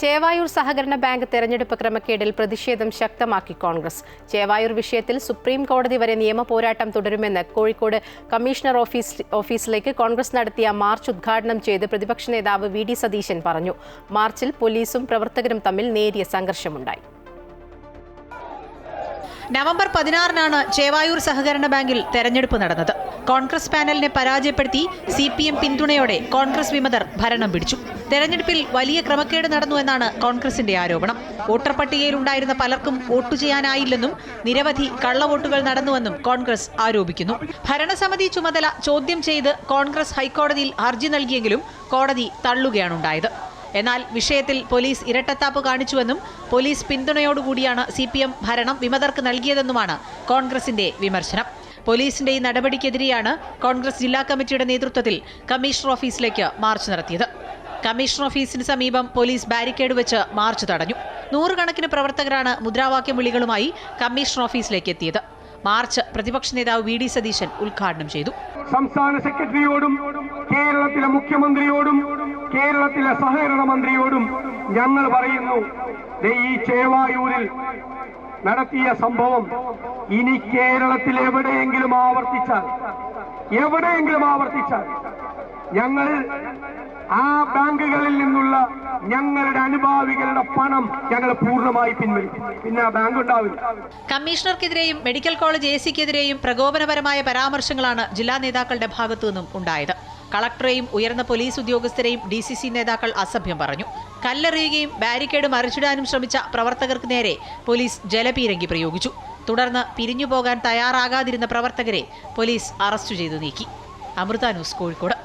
ചേവായൂർ സഹകരണ ബാങ്ക് തെരഞ്ഞെടുപ്പ് ക്രമക്കേടിൽ പ്രതിഷേധം ശക്തമാക്കി കോൺഗ്രസ്. ചേവായൂർ വിഷയത്തിൽ സുപ്രീം കോടതി വരെ നിയമ പോരാട്ടം തുടരുമെന്ന് കോഴിക്കോട് കമ്മീഷണർ ഓഫീസ് ഓഫീസിലേക്ക് കോൺഗ്രസ് നടത്തിയ മാർച്ച് ഉദ്ഘാടനം ചെയ്ത് പ്രതിപക്ഷ നേതാവ് വി ഡി സതീശൻ പറഞ്ഞു. മാർച്ചിൽ പോലീസും പ്രവർത്തകരും തമ്മിൽ നേരിയ സംഘർഷമുണ്ടായി. നവംബർ പതിനാറിനാണ് ചേവായൂർ സഹകരണ ബാങ്കിൽ തെരഞ്ഞെടുപ്പ് നടന്നത്. കോൺഗ്രസ് പാനലിനെ പരാജയപ്പെടുത്തി സി പി എം പിന്തുണയോടെ കോൺഗ്രസ് വിമതർ ഭരണം പിടിച്ചു. തെരഞ്ഞെടുപ്പിൽ വലിയ ക്രമക്കേട് നടന്നു എന്നാണ് കോൺഗ്രസിന്റെ ആരോപണം. വോട്ടർ പട്ടികയിലുണ്ടായിരുന്ന പലർക്കും വോട്ടു ചെയ്യാനായില്ലെന്നും നിരവധി കള്ളവോട്ടുകൾ നടന്നുവെന്നും കോൺഗ്രസ് ആരോപിക്കുന്നു. ഭരണസമിതി ചുമതല ചോദ്യം ചെയ്ത് കോൺഗ്രസ് ഹൈക്കോടതിയിൽ ഹർജി നൽകിയെങ്കിലും കോടതി തള്ളുകയാണുണ്ടായത്. എന്നാൽ വിഷയത്തിൽ പോലീസ് ഇരട്ടത്താപ്പ് കാണിച്ചുവെന്നും പോലീസ് പിന്തുണയോടുകൂടിയാണ് സി പി എം ഭരണം വിമതർക്ക് നൽകിയതെന്നുമാണ് കോൺഗ്രസിന്റെ വിമർശനം. പോലീസിന്റെ ഈ നടപടിക്കെതിരെയാണ് കോൺഗ്രസ് ജില്ലാ കമ്മിറ്റിയുടെ നേതൃത്വത്തിൽ കമ്മീഷണർ ഓഫീസിലേക്ക് മാർച്ച് നടത്തിയത്. കമ്മീഷണർ ഓഫീസിന് സമീപം പോലീസ് ബാരിക്കേഡ് വെച്ച് മാർച്ച് തടഞ്ഞു. നൂറുകണക്കിന് പ്രവർത്തകരാണ് മുദ്രാവാക്യം വിളികളുമായി കമ്മീഷണർ ഓഫീസിലേക്ക് എത്തിയത്. മാർച്ച് പ്രതിപക്ഷ നേതാവ് വി ഡി സതീശൻ ഉദ്ഘാടനം ചെയ്തു. സംസ്ഥാന സെക്രട്ടറിയോടും കേരളത്തിലെ മുഖ്യമന്ത്രിയോടും കേരളത്തിലെ സഹകരണ മന്ത്രിയോടും ഞങ്ങൾ പറയുന്നു ഈ ചേവായൂരിൽ നടത്തിയ സംഭവം ഇനി കേരളത്തിൽ എവിടെയെങ്കിലും ആവർത്തിച്ചാൽ എവിടെയെങ്കിലും ആവർത്തിച്ചാൽ ഞങ്ങൾ ആ ബാങ്കുകളിൽ നിന്നുള്ള ഞങ്ങളുടെ അനുഭാവികളുടെ പണം ഞങ്ങൾ പൂർണമായി പിൻവലിക്കും പിന്നെ ആ ബാങ്ക് ഉണ്ടാവില്ല. കമ്മീഷണർക്കെതിരെയും മെഡിക്കൽ കോളേജ് എ സിക്കെതിരെയും പ്രകോപനപരമായ പരാമർശങ്ങളാണ് ജില്ലാ നേതാക്കളുടെ ഭാഗത്തു നിന്നും ഉണ്ടായത്. കളക്ടറെയും ഉയർന്ന പോലീസ് ഉദ്യോഗസ്ഥരെയും ഡി സി സി നേതാക്കൾ അസഭ്യം പറഞ്ഞു. കല്ലെറിയുകയും ബാരിക്കേഡ് മറിച്ചിടാനും ശ്രമിച്ച പ്രവർത്തകർക്ക് നേരെ പോലീസ് ജലപീരങ്കി പ്രയോഗിച്ചു. തുടർന്ന് പിരിഞ്ഞു പിരിഞ്ഞുപോകാൻ തയ്യാറാകാതിരുന്ന പ്രവർത്തകരെ പോലീസ് അറസ്റ്റ് ചെയ്തു നീക്കി. അമൃത ന്യൂസ് കോഴിക്കോട്.